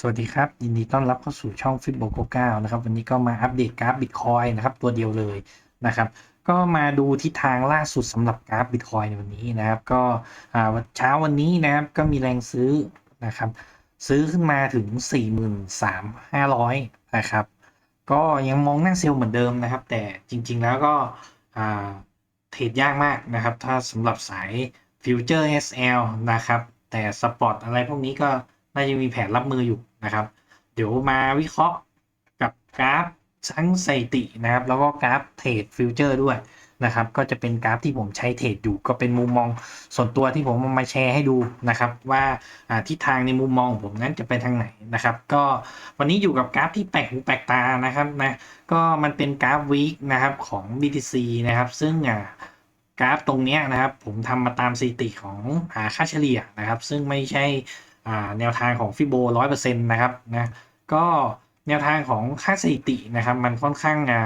สวัสดีครับ ยินดีต้อนรับเข้าสู่ช่องฟิตโบโกเก้านะครับ วันนี้ก็มาอัปเดตกราฟบิตคอยนะครับ ตัวเดียวเลยนะครับ ก็มาดูทิศทางล่าสุดสำหรับกราฟบิตคอยในวันนี้นะครับ ก็อ่าเช้าวันนี้นะครับก็มีแรงซื้อนะครับ ซื้อขึ้นมาถึง 43,500 นะครับ ก็ยังมองหน้าเซลล์เหมือนเดิมนะครับ แต่จริงๆแล้วก็อาเทรดยากมากนะครับ ถ้าสำหรับสายฟิวเจอร์ SL นะครับ แต่สปอร์ตอะไรพวกนี้ก็ น่าจะมีแผนรับมืออยู่นะครับ เดี๋ยวมาวิเคราะห์กับกราฟทั้งสถิตินะครับ แล้วก็กราฟเทรดฟิวเจอร์ด้วยนะครับ ก็จะเป็นกราฟที่ผมใช้เทรดอยู่ ก็เป็นมุมมองส่วนตัวที่ผมมาแชร์ให้ดูนะครับ ว่าทิศทางในมุมมองผมนั้นจะไปทางไหนนะครับ ก็วันนี้อยู่กับกราฟที่แปลกหูแปลกตานะครับนะก็มันเป็นกราฟวีคนะครับของ BTC นะครับ ซึ่งอ่ากราฟตรงนี้นะครับผมทำมาตามสถิติของอค่าเฉลี่ยนะครับ ซึ่งไม่ใช่ แนวทางของฟิโบร้อยเปอร์เซ็นต์นะครับนะก็แนวทางของค่าสถิตินะครับมันค่อนข้างอ่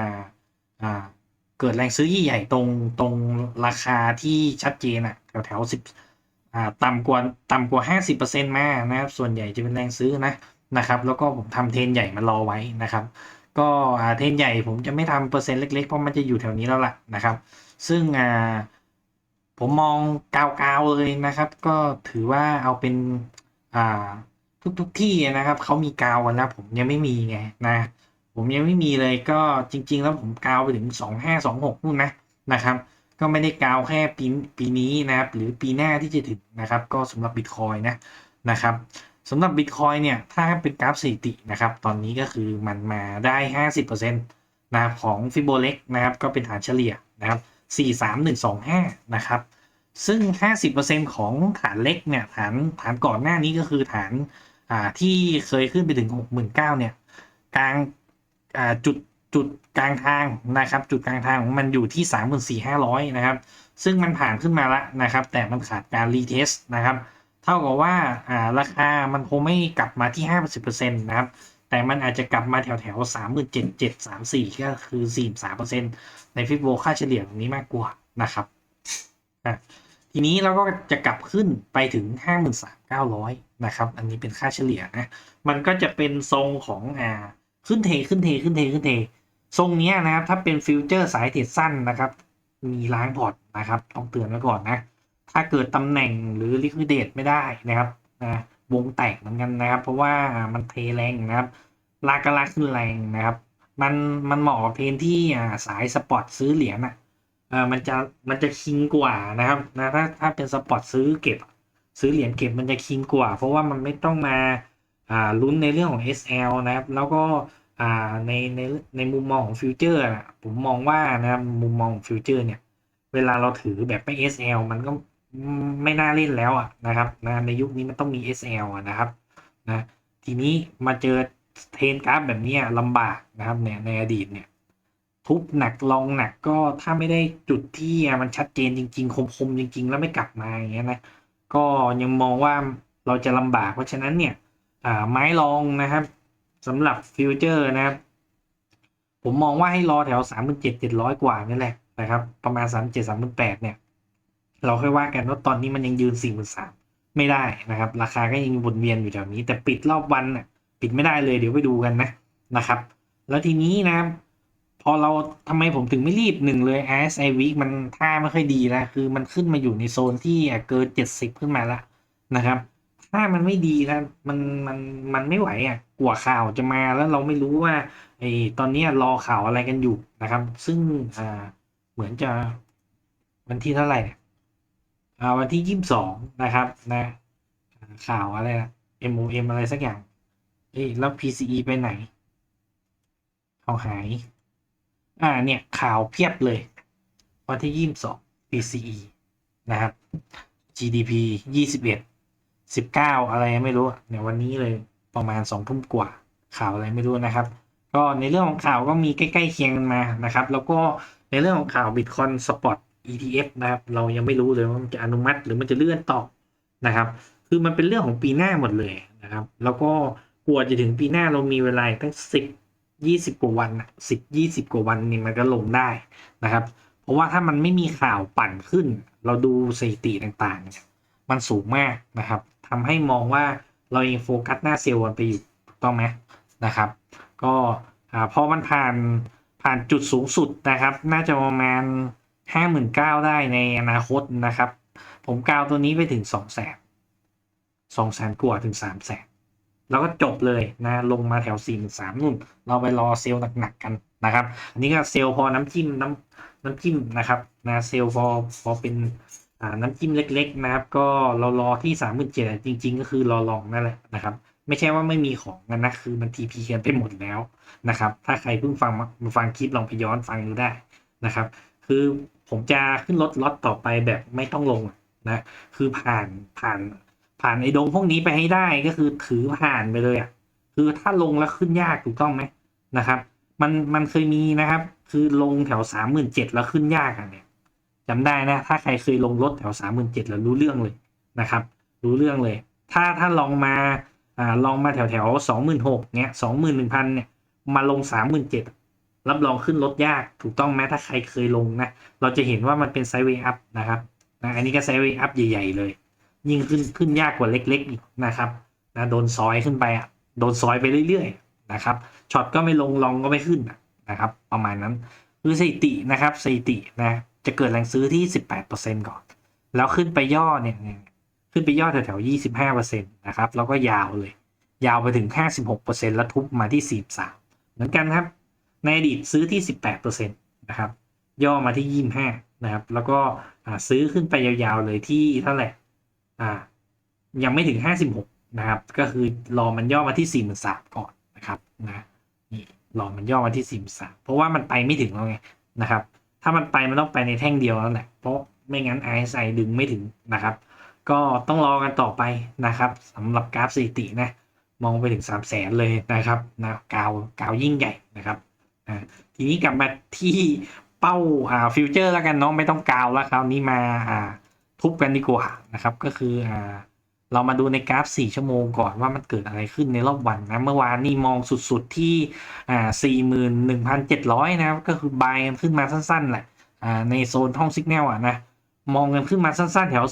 าเกิดแรงซื้อใหญ่ตรงตรงราคาที่ชัดเจนอะแถวแถวสิบอ่าต่ำกว่าต่ำกว่าห้าสิบเปอร์เซ็นต์มานะครับส่วนใหญ่จะเป็นแรงซื้อนะนะครับแล้วก็ผมทำเทนใหญ่มารอไว้นะครับ ก็อ่าเทนใหญ่ผมจะไม่ทำเปอร์เซ็นต์เล็กๆ เพราะมันจะอยู่แถวนี้แล้วล่ะนะครับ ซึ่งอ่าผมมองกาวๆเลยนะครับ ก็ถือว่าเอาเป็น อ่า ทุกๆที่นะครับเขามีกาวกันแล้วผมยังไม่มีไงนะ ผมยังไม่มีเลยก็จริง ๆ แล้วผมกาวไปถึงสองห้าสองหกนู่นนะนะครับ ก็ไม่ได้กาวแค่ปีปีนี้นะครับ หรือปีหน้าที่จะถึงนะครับ ก็สำหรับบิตคอยนะนะครับสำหรับบิตคอยเนี่ย ถ้าเป็นกราฟสถิตินะครับ ตอนนี้ก็คือมันมาได้ห้าสิบเปอร์เซ็นต์นะครับของฟิโบเล็กนะครับ ก็เป็นฐานเฉลี่ยนะครับสี่สามหนึ่งสองห้านะครับ ซึ่ง 50%ของฐานเล็กเนี่ยฐานฐานก่อนหน้านี้ก็คือฐานอ่าที่เคยขึ้นไปถึง 69,000เนี่ยกลางอ่าจุดจุดกลางทางนะครับจุดกลางทางของมันอยู่ที่ 34,500 นะครับ ซึ่งมันผ่านขึ้นมาแล้วนะครับ แต่มันขาดการรีเทสนะครับ เท่ากับว่าอ่าราคามันคงไม่กลับมาที่ 50%นะครับแต่มันอาจจะกลับมาแถวแถวสามหมื่นเจ็ดเจ็ดสามสี่ก็คือสี่สามเปอร์เซ็นในฟิบโบค่าเฉลี่ยตรงนี้มากกว่านะครับ อะทีนี้เราก็จะกลับขึ้นไปถึงห้าหมื่นสามเก้าร้อยนะครับ อันนี้เป็นค่าเฉลี่ยนะ มันก็จะเป็นทรงของอ่าขึ้นเทขึ้นเทขึ้นเทขึ้นเท ทรงนี้นะครับ ถ้าเป็นฟิวเจอร์สายเทรดสั้นนะครับ มีล้างพอร์ตนะครับต้องเตือนไว้ก่อนนะ ถ้าเกิดตำแหน่งหรือลิควิดเดตไม่ได้นะครับนะวงแตกเหมือนกันนะครับ เพราะว่ามันเทแรงนะครับ ลากกระลากขึ้นแรงนะครับ มันมันเหมาะกับเทนที่อ่าสายสปอร์ตซื้อเหรียญอะ ออมันจะมันจะคิงกว่านะครับนะถ้าถ้าเป็นสปอร์ตซื้อเก็บ ซื้อเหรียญเก็บมันจะคิงกว่า เพราะว่ามันไม่ต้องมาอ่าลุ้นในเรื่องของ SL นะครับ แล้วก็อ่าในในในมุมมองของฟิวเจอร์นะผมมองว่านะครับมุมมองของฟิวเจอร์เนี่ย เวลาเราถือแบบไม่ SL มันก็ไม่น่าเล่นแล้วอะนะครับนะในยุคนี้มันต้องมี SL อะนะครับนะทีนี้มาเจอเทนกราฟแบบนี้ลำบากนะครับเนี่ยในอดีตเนี่ย ทุบหนักลองหนักก็ถ้าไม่ได้จุดที่มันชัดเจนจริง ๆ คมๆจริง ๆ แล้วไม่กลับมาอย่างเงี้ยนะก็ยังมองว่าเราจะลำบาก เพราะฉะนั้นเนี่ยไม้รองนะครับสำหรับฟิวเจอร์นะครับ ผมมองว่าให้รอแถวสามพันเจ็ดเจ็ดร้อยกว่านี่แหละนะครับ ประมาณสามเจ็ดสามพันแปดเนี่ย เราค่อยว่ากันว่าตอนนี้มันยังยืนสี่หมื่นสามไม่ได้นะครับ ราคาก็ยังวนเวียนอยู่แถวนี้ แต่ปิดรอบวันน่ะปิดไม่ได้เลยเดี๋ยวไปดูกันนะนะครับ แล้วทีนี้นะ พอเราทำไมผมถึงไม่รีบหนึ่งเลย RSI week มันท่าไม่ค่อยดีแล้ว คือมันขึ้นมาอยู่ในโซนที่เกินเจ็ดสิบขึ้นมาแล้วนะครับ ถ้ามันไม่ดีแล้วมันมันมันไม่ไหวอะกลัวข่าวจะมาแล้วเราไม่รู้ว่าไอ้ตอนนี้รอข่าวอะไรกันอยู่นะครับ ซึ่งอ่าเหมือนจะวันที่เท่าไหร่อ่าวันที่ยี่สิบสองนะครับนะข่าวอะไรนะ MOM อะไรสักอย่างเอ้แล้ว PCE ไปไหน เอาหาย อ่าเนี่ยข่าวเพียบเลย วันที่ยี่สิบสอง PCE นะครับ GDP ยี่สิบเอ็ดสิบเก้าอะไรไม่รู้เนี่ยวันนี้เลยประมาณสองทุ่มกว่าข่าวอะไรไม่รู้นะครับ ก็ในเรื่องของข่าวก็มีใกล้ๆเคียงกันมานะครับ แล้วก็ในเรื่องของข่าว Bitcoin Spot ETF นะครับ เรายังไม่รู้เลยว่ามันจะอนุมัติหรือมันจะเลื่อนต่อนะครับ คือมันเป็นเรื่องของปีหน้าหมดเลยนะครับ แล้วก็กลัวจะถึงปีหน้าเรามีเวลาตั้งสิบ ยี่สิบกว่าวันสิบยี่สิบกว่าวันนี่มันก็ลงได้นะครับ เพราะว่าถ้ามันไม่มีข่าวปั่นขึ้น เราดูสถิติต่างๆ มันสูงมากนะครับทำให้มองว่าเราเองโฟกัสหน้าเซลล์กันไปอยู่ต้องไหมนะครับ ก็พอมันผ่านผ่านจุดสูงสุดนะครับ น่าจะประมาณห้าหมื่นเก้าได้ในอนาคตนะครับ ผมกาวตัวนี้ไปถึงสองแสนสองแสนกว่าถึงสามแสน แล้วก็จบเลยนะลงมาแถวสี่หมื่นสามนู่น เราไปรอเซลล์หนักๆกันนะครับ อันนี้ก็เซลล์พอน้ำจิ้มน้ำน้ำจิ้มนะครับนะเซลล์พอพอเป็นอ่าน้ำจิ้มเล็ก ๆ นะครับ ก็เรารอที่สามหมื่นเจ็ดจริง ๆ ก็คือรอลองนั่นแหละนะครับ ไม่ใช่ว่าไม่มีของกันนะคือมันทีพีกันไปหมดแล้วนะครับ ถ้าใครเพิ่งฟังมาฟังคลิปลองไปย้อนฟังดูได้นะครับ คือผมจะขึ้นรถล็อตต่อไปแบบไม่ต้องลงนะ คือผ่านผ่าน ผ่านไอ้ดงพวกนี้ไปให้ได้ก็คือถือผ่านไปเลยอะคือถ้าลงแล้วขึ้นยากถูกต้องไหมนะครับ มันมันเคยมีนะครับ คือลงแถวสามหมื่นเจ็ดแล้วขึ้นยากอะเนี่ยจำได้นะ ถ้าใครเคยลงรถแถวสามหมื่นเจ็ดแล้วรู้เรื่องเลยนะครับ รู้เรื่องเลย ถ้าถ้าลองมาอ่าลองมาแถวแถวสองหมื่นหกเนี่ยสองหมื่นหนึ่งพันเนี่ยมาลงสามหมื่นเจ็ดรับรองขึ้นรถยากถูกต้องไหมถ้าใครเคยลงนะ เราจะเห็นว่ามันเป็นไซด์เวย์อัพนะครับนะอันนี้ก็ไซด์เวย์อัพใหญ่ ๆ เลย ยิ่งขึ้นขึ้นยากกว่าเล็กๆอีกนะครับนะโดนซอยขึ้นไปอะโดนซอยไปเรื่อยๆนะครับช็อตก็ไม่ลงลองก็ไม่ขึ้นนะครับ ประมาณนั้นคือสถิตินะครับสถิตินะจะเกิดแรงซื้อที่ 18%ก่อน แล้วขึ้นไปย่อเนี่ยขึ้นไปย่อแถวๆ25%นะครับแล้วก็ยาวเลย ยาวไปถึง 56%แล้วทุบมาที่ 43 เหมือนกันครับ ในอดีตซื้อที่ 18%นะครับย่อมาที่ 25นะครับแล้วก็ซื้อขึ้นไปยาวๆเลยที่เท่าไหร่ อ่า ยังไม่ถึง 56 นะครับ ก็คือรอมันย่อมาที่ 43ก่อนนะครับนะนี่รอมันย่อมาที่ 43เพราะว่ามันไปไม่ถึงแล้วไงนะครับ ถ้ามันไปมันต้องไปในแท่งเดียวแล้วแหละเพราะไม่งั้น RSI ดึงไม่ถึงนะครับ ก็ต้องรอกันต่อไปนะครับสำหรับกราฟสถิตินะ มองไปถึง 3 0 0แสนเลยนะครับนะกาวกาวยิ่งใหญ่นะครับอ่าทีนี้กลับมาที่เป้าอ่าฟิวเจอร์แล้วกันเนาะไม่ต้องกาวแล้วคราวนี้มาอ่า ทุบกันดีกว่านะครับ ก็คืออ่าเรามาดูในกราฟ 4 ชั่วโมงก่อนว่ามันเกิดอะไรขึ้นในรอบวันนะ เมื่อวานนี่มองสุดๆที่อ่า41,700 นะครับ ก็คือบายกันขึ้นมาสั้นๆแหละอ่าในโซนห้องซิกแนลอะนะ มองกันขึ้นมาสั้นๆ แถว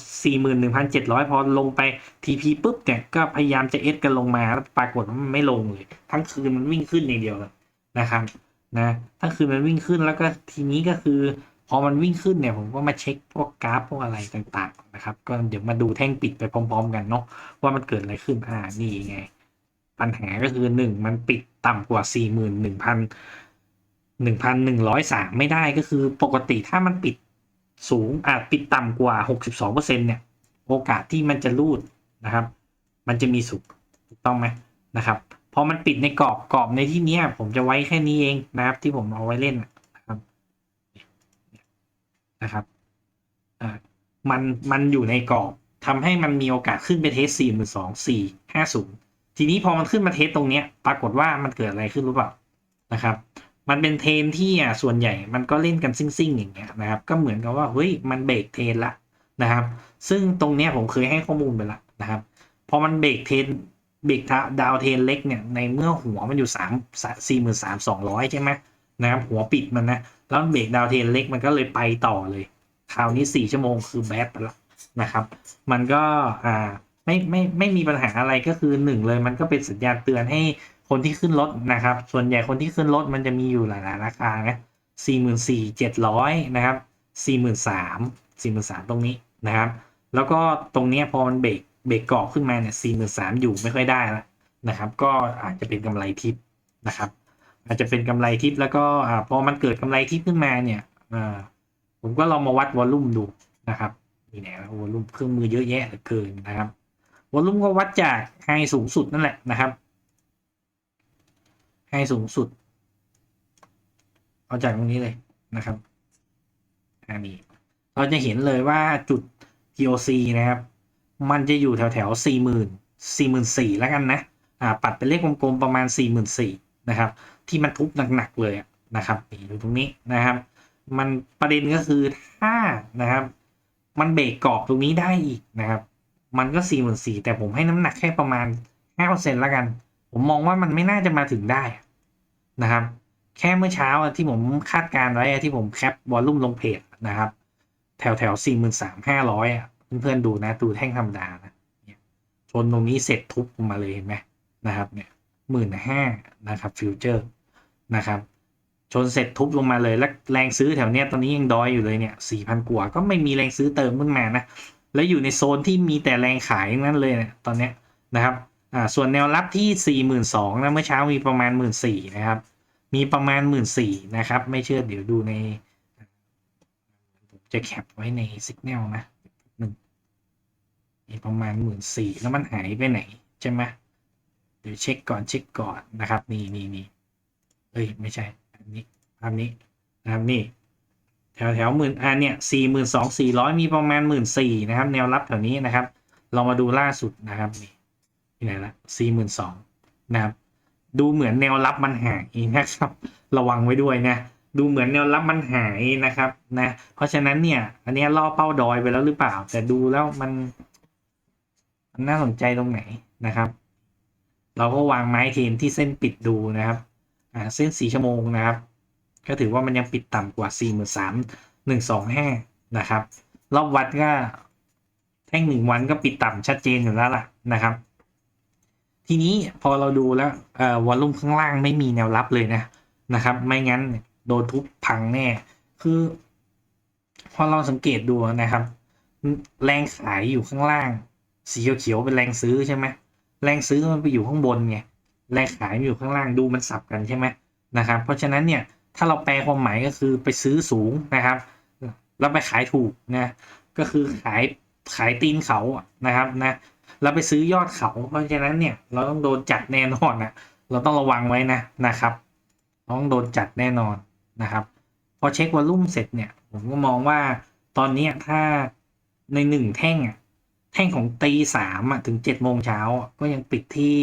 41,700 พอลงไป TP ปุ๊บเนี่ยก็พยายามจะเอสกันลงมาแล้วปรากฏว่ามันไม่ลงเลย ทั้งคืนมันวิ่งขึ้นอย่างเดียวนะครับนะทั้งคืนมันวิ่งขึ้นแล้วก็ทีนี้ก็คือ พอมันวิ่งขึ้นเนี่ยผมก็มาเช็คพวกกราฟพวกอะไรต่างๆนะครับ ก็เดี๋ยวมาดูแท่งปิดไปพร้อม ๆ กันเนาะว่ามันเกิดอะไรขึ้นอ่านี่ไง ปัญหาก็คือหนึ่งมันปิดต่ำกว่า 41,000 1,103 ไม่ได้ก็คือปกติถ้ามันปิดสูงอาจปิดต่ำกว่า 62%เนี่ยโอกาสที่มันจะรูดนะครับ มันจะมีสูงถูกต้องไหมนะครับพอมันปิดในกรอบกรอบในที่นี้ผมจะไว้แค่นี้เองนะครับ ที่ผมเอาไว้เล่น นะครับอ่ามันมันอยู่ในกรอบทำให้มันมีโอกาสขึ้นไปเทสสี่หมื่นสองสี่ห้าศูนย์ทีนี้พอมันขึ้นมาเทสตรงเนี้ย ปรากฏว่ามันเกิดอะไรขึ้นรู้เปล่านะครับ มันเป็นเทนที่อะส่วนใหญ่มันก็เล่นกันซิ่งๆอย่างเงี้ยนะครับ ก็เหมือนกับว่าเฮ้ยมันเบรกเทนละนะครับ ซึ่งตรงเนี้ยผมเคยให้ข้อมูลไปละนะครับพอมันเบรกเทนเบรกดาวเทนเล็กเนี่ยในเมื่อหัวมันอยู่สามสี่หมื่นสามสองร้อยใช่ไหมนะครับหัวปิดมันนะ แล้วเบรกดาวเทรนเล็กมันก็เลยไปต่อเลย คราวนี้สี่ชั่วโมงคือแบดไปละนะครับ มันก็อ่าไม่ไม่ไม่มีปัญหาอะไรก็คือหนึ่งเลย มันก็เป็นสัญญาณเตือนให้คนที่ขึ้นรถนะครับ ส่วนใหญ่คนที่ขึ้นรถมันจะมีอยู่หลายๆราคานะสี่หมื่นสี่เจ็ดร้อยนะครับสี่หมื่นสามสี่หมื่นสามตรงนี้นะครับ แล้วก็ตรงนี้พอมันเบรกเบรกกรอบขึ้นมาเนี่ยสี่หมื่นสามอยู่ไม่ค่อยได้แล้วนะครับ ก็อาจจะเป็นกำไรทิปนะครับ อาจจะเป็นกำไรทิปแล้วก็อ่าพอมันเกิดกำไรทิปขึ้นมาเนี่ยอ่าผมก็ลองมาวัดวอลลุ่มดูนะครับนี่แหละวอลลุ่มเครื่องมือเยอะแยะเหลือเกินนะครับวอลลุ่มก็วัดจากไฮสูงสุดนั่นแหละนะครับไฮสูงสุด เอาจากตรงนี้เลยนะครับอันนี้เราจะเห็นเลยว่าจุด POC นะครับ มันจะอยู่แถวแถวสี่หมื่นสี่หมื่นสี่แล้วกันนะอ่าปัดเป็นเลขกลมๆประมาณสี่หมื่นสี่นะครับ ที่มันทุบหนักๆเลยนะครับนี่อยู่ตรงนี้นะครับ มันประเด็นก็คือถ้านะครับ มันเบรกกรอบตรงนี้ได้อีกนะครับ มันก็สี่หมื่นสี่แต่ผมให้น้ำหนักแค่ประมาณห้าเปอร์เซ็นต์ล้วกัน ผมมองว่ามันไม่น่าจะมาถึงได้นะครับ แค่เมื่อเช้าที่ผมคาดการไว้ที่ผมแคปวอลลุ่มลงเพจนะครับ แถวแถวสี่หมื่นสามห้าร้อยอะเพื่อนๆดูนะดูแท่งธรรมดานะชนตรงนี้เสร็จทุบลงมาเลยเห็นไหมนะครับเนี่ยหมื่นห้านะครับฟิวเจอร์ นะครับ ชนเสร็จทุบลงมาเลยแล้วแรงซื้อแถวเนี้ยตอนนี้ยังดอยอยู่เลยเนี่ยสี่พันกว่าก็ไม่มีแรงซื้อเติมขึ้นมานะแล้วอยู่ในโซนที่มีแต่แรงขายนั้นเลยเนี่ยตอนเนี้ยนะครับอ่าส่วนแนวรับที่สี่หมื่นสองนะเมื่อเช้ามีประมาณหมื่นสี่นะครับ มีประมาณหมื่นสี่นะครับ ไม่เชื่อเดี๋ยวดูในผมจะแคปไว้ในสัญญาณนะหนึ่งมีประมาณหมื่นสี่แล้วมันหายไปไหน ใช่ไหมเดี๋ยวเช็คก่อนเช็คก่อนนะครับ นี่นี่นี่ เอ้ยไม่ใช่อันนี้ภาพนี้นะครับนี่ แถวแถวหมื่นอ่าเนี่ยสี่หมื่นสองสี่ร้อยมีประมาณหมื่นสี่นะครับ แนวรับแถวนี้นะครับ เรามาดูล่าสุดนะครับนี่ที่ไหนละสี่หมื่นสองนะครับ ดูเหมือนแนวรับมันหายนะครับ ระวังไว้ด้วยนะดูเหมือนแนวรับมันหายนะครับนะ เพราะฉะนั้นเนี่ย อันเนี้ยล่อเป้าดอยไปแล้วหรือเปล่า แต่ดูแล้วมันมันน่าสนใจตรงไหนนะครับ เราก็วางไม้เทนที่เส้นปิดดูนะครับ อ่าเส้นสีชั่วโมงนะครับ ก็ถือว่ามันยังปิดต่ำกว่า 43,125 นะครับ รอบวัดก็แท่งหนึ่งวันก็ปิดต่ำชัดเจนอยู่แล้วล่ะนะครับ ทีนี้พอเราดูแล้วเอ่อวอลลุ่มข้างล่างไม่มีแนวรับเลยนะนะครับ ไม่งั้นโดนทุบพังแน่ คือ พอเราสังเกตดูนะครับ แรงขายอยู่ข้างล่าง สีเขียวเป็นแรงซื้อใช่ไหมแรงซื้อมันไปอยู่ข้างบนไง แรงขายมันอยู่ข้างล่างดูมันสับกันใช่ไหมนะครับ เพราะฉะนั้นเนี่ยถ้าเราแปลความหมายก็คือไปซื้อสูงนะครับ แล้วไปขายถูกนะก็คือขายขายตีนเขานะครับนะเราไปซื้อยอดเขา เพราะฉะนั้นเนี่ยเราต้องโดนจัดแน่นอนนะเราต้องระวังไว้นะนะครับต้องโดนจัดแน่นอนนะครับ พอเช็ควอลุ่มเสร็จเนี่ยผมก็มองว่าตอนนี้ถ้าในหนึ่งแท่งอะแท่งของตีสามอะถึงเจ็ดโมงเช้าก็ยังปิดที่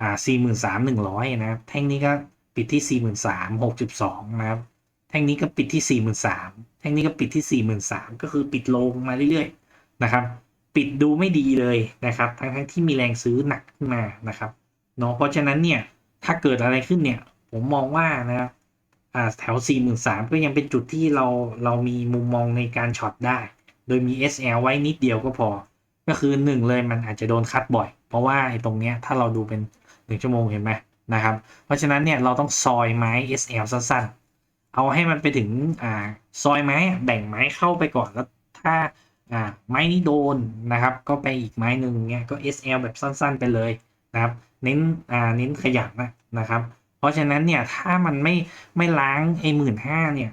อ่าสี่หมื่นสามหนึ่งร้อยนะครับ แท่งนี้ก็ปิดที่4 3 3 6 2นะครับ แท่งนี้ก็ปิดที่4 3 0แท่งนี้ก็ปิดที่4 3 0ก็คือปิดลงมาเรื่อยๆนะครับ ปิดดูไม่ดีเลยนะครับ ทั้งทั้งที่มีแรงซื้อหนักขึ้นมานะครับเนาะเพราะฉะนั้นเนี่ยถ้าเกิดอะไรขึ้นเนี่ย ผมมองว่านะครับอ่าแถว 4 3 0 0 0 ก็ยังเป็นจุดที่เราเรามีมุมมองในการช็อตได้ โดยมี SL ไว้นิดเดียวก็พอ ก็คือหนึ่งเลยมันอาจจะโดนคัดบ่อย เพราะว่าไอ้ตรงเนี้ยถ้าเราดูเป็น หนึ่งชั่วโมงเห็นไหมนะครับ เพราะฉะนั้นเนี่ยเราต้องซอยไม้ SL สั้นๆ เอาให้มันไปถึงอ่าซอยไม้แบ่งไม้เข้าไปก่อนแล้วถ้าอ่าไม้นี้โดนนะครับ ก็ไปอีกไม้หนึ่งเนี่ยก็ SL แบบสั้นๆ ไปเลยนะครับ เน้นอ่าเน้นขยันนะนะครับ เพราะฉะนั้นเนี่ยถ้ามันไม่ไม่ล้างไอ้หมื่นห้าเนี่ย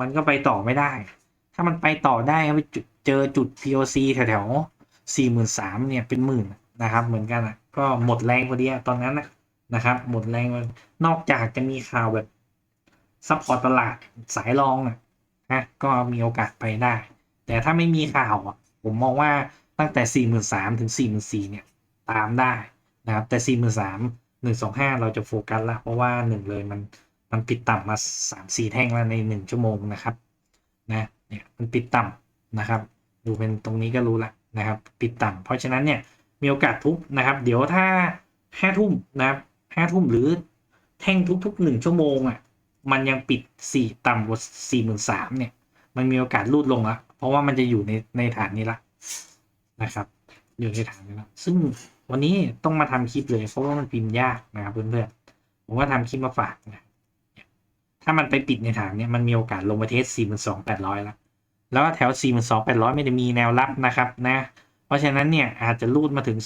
มันก็ไปต่อไม่ได้ ถ้ามันไปต่อได้ก็ไปเจอจุด POC แถวๆสี่หมื่นสามเนี่ยเป็นหมื่นนะครับเหมือนกันอะ ก็หมดแรงพอดีอะตอนนั้นนะนะครับ หมดแรงนนอกจากจะมีข่าวแบบซัพพอร์ตตลาดสายรองอะนะก็มีโอกาสไปได้ แต่ถ้าไม่มีข่าวอะผมมองว่าตั้งแต่ 4 3 0 0 0ถึง 4 4 0 0 0เนี่ย ตามได้นะครับ แต่ 4 3 0 0 0 1 2 5 เราจะโฟกัสละเพราะว่าหนึ่งเลยมันมันปิดต่ำมา 3 4 แท่งแล้วใน 1 ชั่วโมงนะครับนะเนี่ยมันปิดต่ำนะครับ ดูเป็นตรงนี้ก็รู้ละนะครับ ปิดต่ำเพราะฉะนั้นเนี่ย มีโอกาสทุบนะครับ เดี๋ยวถ้าห้าทุ่มนะครับห้าทุ่มหรือแท่งทุกๆหนึ่งชั่วโมงอะมันยังปิดสี่ต่ำกว่าสี่หมื่นสามเนี่ย มันมีโอกาสลูดลงละเพราะว่ามันจะอยู่ในในฐานนี้ละนะครับ อยู่ในฐานนี้ละซึ่งวันนี้ต้องมาทำคลิปเลยเพราะว่ามันพิมพ์ยากนะครับเพื่อนๆผมก็ทำคลิปมาฝากนะถ้ามันไปปิดในฐานเนี่ยมันมีโอกาสลงมาเทสสี่หมื่นสองแปดร้อยละแล้วแถวสี่หมื่นสองแปดร้อยไม่ได้มีแนวรับนะครับนะ เพราะฉะนั้นเนี่ยอาจจะรูดมาถึง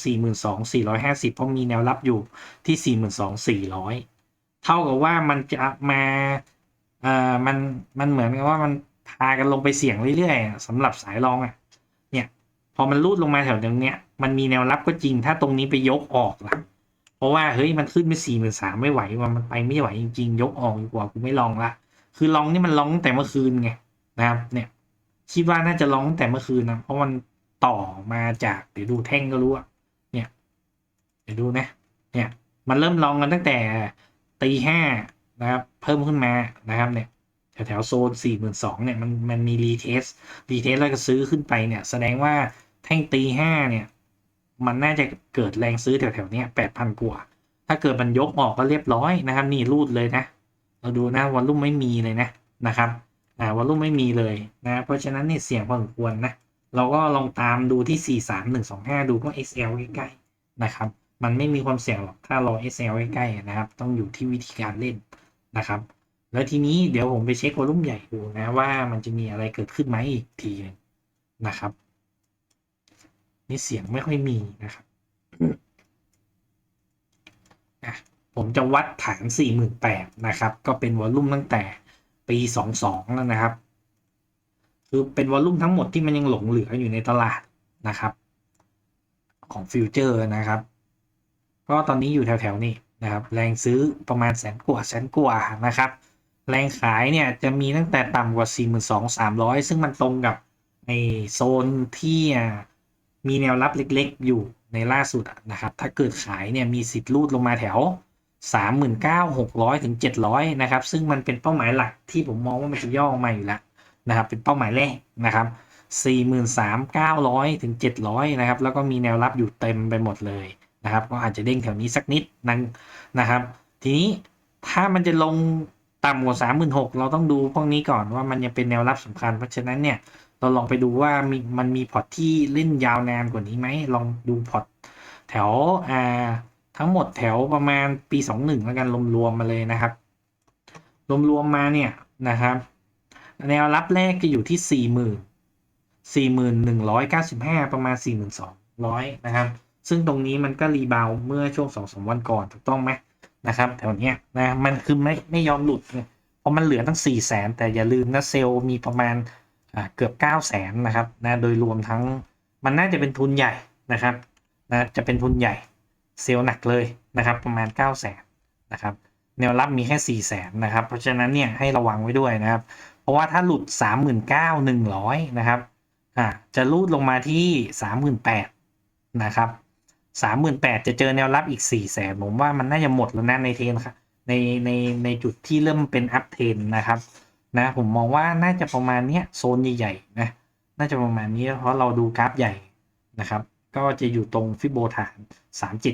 42,450 เพราะมีแนวรับอยู่ที่ 42,400 เท่ากับว่ามันจะมาเอ่อมันมันเหมือนกับว่ามันพากันลงไปเสี่ยงเรื่อยๆสำหรับสายรองอะเนี่ยพอมันรูดลงมาแถวตรงเนี้ยมันมีแนวรับก็จริงถ้าตรงนี้ไปยกออกล่ะเพราะว่าเฮ้ยมันขึ้นไปสี่หมื่นสามไม่ไหวว่ามันไปไม่ไหวจริงๆ ยกออกดีกว่ากูไม่ลองละคือลองนี่มันลองตั้งแต่เมื่อคืนไงนะครับเนี่ยคิดว่าน่าจะลองตั้งแต่เมื่อคืนนะเพราะมัน ต่อมาจากเดี๋ยวดูแท่งก็รู้อะเนี่ย เดี๋ยวดูนะ เนี่ย มันเริ่มลองกันตั้งแต่ตีห้านะครับ เพิ่มขึ้นมานะครับเนี่ยแถวแถวโซนสี่หมื่นสองเนี่ยมันมันมีรีเทสรีเทสแล้วก็ซื้อขึ้นไปเนี่ย แสดงว่าแท่งตีห้าเนี่ย มันน่าจะเกิดแรงซื้อแถวแถวเนี้ยแปดพันกว่า ถ้าเกิดมันยกออกก็เรียบร้อยนะครับ นี่รูดเลยนะ เราดูนะวอลลุ่มไม่มีเลยนะนะครับ อ่าวอลลุ่มไม่มีเลยนะ เพราะฉะนั้นนี่เสี่ยงพอสมควรนะ เราก็ลองตามดูที่ 4 3 1 2 5 ดูก็ XL ใกล้ๆนะครับ มันไม่มีความเสี่ยงหรอกถ้ารอ SL ใกล้ๆนะครับ ต้องอยู่ที่วิธีการเล่นนะครับ แล้วทีนี้เดี๋ยวผมไปเช็ควอลุ่มใหญ่ดูนะว่ามันจะมีอะไรเกิดขึ้นไหมอีกทีหนึงนะครับ นี่เสียงไม่ค่อยมีนะครับอะผมจะวัดฐาน 48,000นะครับ ก็เป็นวอลลุ่มตั้งแต่ปี 22 แล้วนะครับ คือเป็นวอลลุ่มทั้งหมดที่มันยังหลงเหลืออยู่ในตลาดนะครับ ของฟิวเจอร์นะครับก็ตอนนี้อยู่แถวๆนี้นะครับแรงซื้อประมาณแสนกว่าแสนกว่านะครับ แรงขายเนี่ยจะมีตั้งแต่ต่ำกว่า 42,300 ซึ่งมันตรงกับในโซนที่มีแนวรับเล็กๆ อยู่ในล่าสุดนะครับ ถ้าเกิดขายเนี่ยมีสิทธิ์รูดลงมาแถว 39,600 ถึง 700 นะครับ ซึ่งมันเป็นเป้าหมายหลักที่ผมมองว่ามันจะย่อออกมาอยู่แล้ว นะครับเป็นเป้าหมายแรกนะครับ 43,900 ถึง 700 นะครับ แล้วก็มีแนวรับอยู่เต็มไปหมดเลยนะครับ ก็อาจจะเด้งแถวนี้สักนิดนึงนะครับ ทีนี้ถ้ามันจะลงต่ำกว่า36,000 เราต้องดูพวกนี้ก่อนว่ามันยังเป็นแนวรับสำคัญ เพราะฉะนั้นเนี่ยเราลองไปดูว่ามีมันมีพอร์ตที่เล่นยาวนานกว่านี้ไหมลองดูพอร์ตแถวอ่าทั้งหมดแถวประมาณปี 21 แล้วกันรวมๆมาเลยนะครับรวมๆมาเนี่ยนะครับ แนวรับแรกจะอยู่ที่ 40,000 4195 ประมาณ 4200 นะครับ ซึ่งตรงนี้มันก็รีบาวเมื่อช่วง 2-3 วันก่อนถูกต้องไหมนะครับแถวเนี้ยนะมันคือไม่ไม่ยอมหลุดเพราะมันเหลือตั้ง 4 0 0 0 0 0แต่อย่าลืมนะเซลล์มีประมาณเกือบ 9 0 0 0 0 0นะครับนะโดยรวมทั้งมันน่าจะเป็นทุนใหญ่นะครับนะจะเป็นทุนใหญ่เซลล์หนักเลยนะครับประมาณ 9 0 0 0 0 0นะครับแนวรับมีแค่ 4 0 0 0 0 0นะครับเพราะฉะนั้นเนี่ยให้ระวังไว้ด้วยนะครับ เพราะว่าถ้าหลุด 39,100 นะครับอ่าจะรูดลงมาที่ 38,000 นะครับ 38,000 จะเจอแนวรับอีก 4 0 0 0 0 0 ผมว่ามันน่าจะหมดแล้วนะในเทรนครับในในในจุดที่เริ่มเป็นอัพเทนนะครับนะผมมองว่าน่าจะประมาณเนี้ยโซนใหญ่ๆนะน่าจะประมาณนี้เพราะเราดูกราฟใหญ่นะครับ ก็จะอยู่ตรงฟิโบฐาน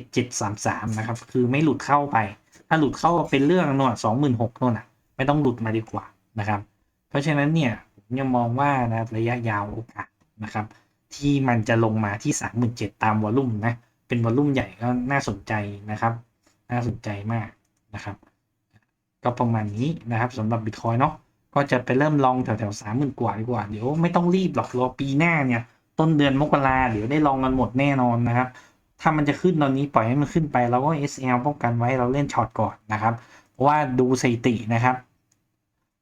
37733 นะครับ คือไม่หลุดเข้าไป ถ้าหลุดเข้าเป็นเรื่องน่น26,000โน่นอะไม่ต้องหลุดมาดีกว่านะครับ เพราะฉะนั้นเนี่ยผมยังมองว่านะระยะยาวโอกาสนะครับ ที่มันจะลงมาที่ 37,000ตามวอลลุ่มนะเป็นวอลลุ่มใหญ่ก็น่าสนใจนะครับ น่าสนใจมากนะครับ ก็ประมาณนี้นะครับสำหรับบิตคอยเนาะก็จะไปเริ่มลองแถวแถวสามหมื่นกว่าดีกว่าเดี๋ยวไม่ต้องรีบหรอกรอปีหน้าเนี่ย ต้นเดือนมกราเดี๋ยวได้ลองกันหมดแน่นอนนะครับ ถ้ามันจะขึ้นตอนนี้ปล่อยให้มันขึ้นไปเราก็ SL ป้องกันไว้เราเล่นช็อตก่อนนะครับ เพราะว่าดูสถิตินะครับ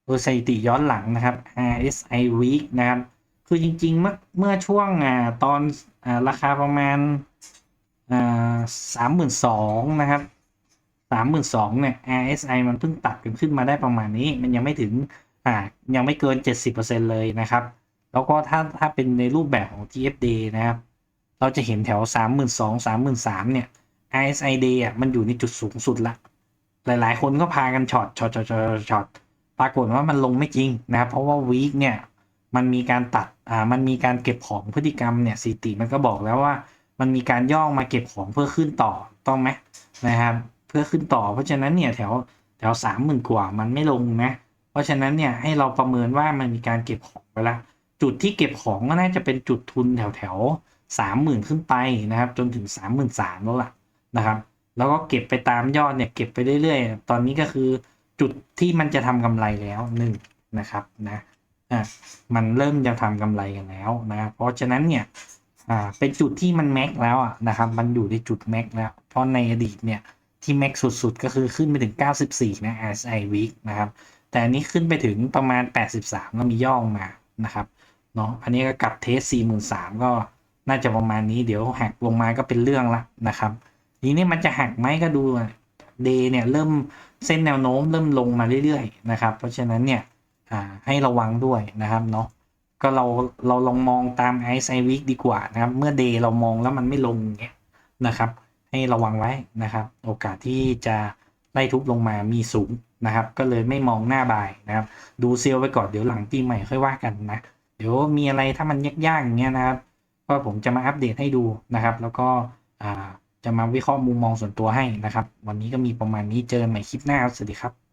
ดูสถิติย้อนหลังนะครับ RSI week นะครับ คือจริงๆ เมื่อเมื่อช่วงอ่าตอนอ่าราคาประมาณอ่าสามหมื่นสองนะครับสามหมื่นสองเนี่ย RSI มันเพิ่งตัดกันขึ้นมาได้ประมาณนี้ มันยังไม่ถึงอ่ายังไม่เกิน70%เปอร์เซ็นเลยนะครับ แล้วก็ถ้าถ้าเป็นในรูปแบบของ TFD นะครับ เราจะเห็นแถว32,000 33,000เนี่ย RSI Day อะมันอยู่ในจุดสูงสุดละ หลายๆ คนก็พากันช็อตช็อตช็อตช็อตช็อต ปรากฏว่ามันลงไม่จริงนะครับ เพราะว่าวีคเนี่ยมันมีการตัดอ่ามันมีการเก็บของพฤติกรรมเนี่ยสถิติมันก็บอกแล้วว่า มันมีการย่องมาเก็บของเพื่อขึ้นต่อต้องไหมนะครับ เพื่อขึ้นต่อ เพราะฉะนั้นเนี่ยแถวแถวสามหมื่นกว่ามันไม่ลงนะ เพราะฉะนั้นเนี่ยให้เราประเมินว่ามันมีการเก็บของไปแล้วจุดที่เก็บของก็น่าจะเป็นจุดทุนแถวแถวสามหมื่นขึ้นไปนะครับ จนถึงสามหมื่นสามแล้วล่ะนะครับ แล้วก็เก็บไปตามยอดเนี่ยเก็บไปเรื่อยๆ ตอนนี้ก็คือ จุดที่มันจะทำกำไรแล้วหนึ่งนะครับนะอะมันเริ่มจะทำกำไรกันแล้วนะเพราะฉะนั้นเนี่ยอ่าเป็นจุดที่มันแม็กแล้วอะนะครับมันอยู่ในจุดแม็กแล้ว เพราะในอดีตเนี่ยที่แม็กสุดๆ ก็คือขึ้นไปถึง 94 นะ RSI week นะครับ แต่อันนี้ขึ้นไปถึงประมาณ 83แล้วมีย่อลงมานะครับเนาะอันนี้ก็กลับเทส 43,000ก็น่าจะประมาณนี้เดี๋ยวหักลงมาก็เป็นเรื่องละนะครับ ทีนี้มันจะหักไหมก็ดูเดย์เนี่ยเริ่ม เส้นแนวโน้มเริ่มลงมาเรื่อยๆนะครับ เพราะฉะนั้นเนี่ยให้ระวังด้วยนะครับเนาะก็เราเราลองมองตาม RSI week ดีกว่านะครับ เมื่อเดย์เรามองแล้วมันไม่ลงเงี้ยนะครับ ให้ระวังไว้นะครับ โอกาสที่จะไล่ทุบลงมามีสูงนะครับ ก็เลยไม่มองหน้าบายนะครับ ดูเซลไปก่อนเดี๋ยวหลังปีใหม่ค่อยว่ากันนะเดี๋ยวมีอะไรถ้ามันยากๆอย่างเงี้ยนะครับ ก็ผมจะมาอัปเดตให้ดูนะครับ แล้วก็อ่า จะมาวิเคราะห์มุมมองส่วนตัวให้นะครับ วันนี้ก็มีประมาณนี้เจอกันใหม่คลิปหน้าครับสวัสดีครับ